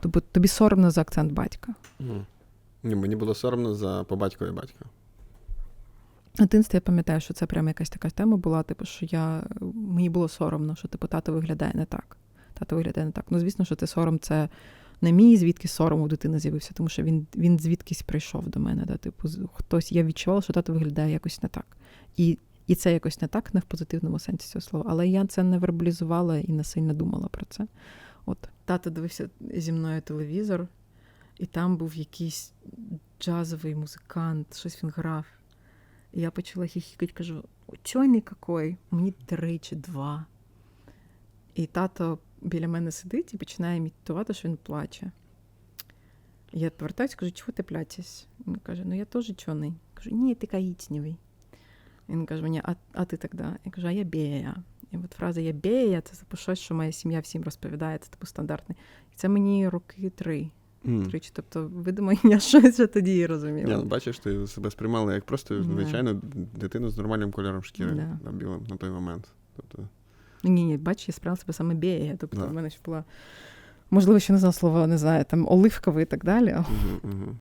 Тобто тобі соромно за акцент батька. Ні, мені було соромно за по батькові батька. В дитинстві я пам'ятаю, що це прямо якась така тема була, типу, що я мені було соромно, що типу тато виглядає не так. Тато виглядає не так. Ну, звісно, що це сором, це не мій, звідки сором у дитини з'явився, тому що він, він звідкись прийшов до мене. Да? Типу, хтось я відчувала, що тато виглядає якось не так. І, і це якось не так, не в позитивному сенсі цього слова. Але я це не вербалізувала і не сильно думала про це. От тато дивився зі мною телевізор, і там був якийсь джазовий музикант, щось він грав. І я почала хіхікати, кажу: чойний какой, мені три чи два. І тато біля мене сидить і починає імітувати, що він плаче. Я повертаюся, кажу, чого ти плачеш? Він каже, ну я теж чорний. Кажу, ні, ти коричневий. Він каже мені, а, а ти тоді? Я кажу, а я бея. І от фраза я бея це типу щось, що моя сім'я всім розповідає, це типу стандартне. І це мені роки три. Мгм. Тричі. Тобто, видимо, я щось вже тоді і розуміла. ну, бачиш, ти себе сприймала як просто Да. звичайну дитину з нормальним кольором шкіри Да. да, білим на той момент. Тобто, Ні, ні, бач, я справила себе саме бея. Тобто в мене ще була, можливо, ще не знаю слова, не знаю, там оливковий і так далі. угу.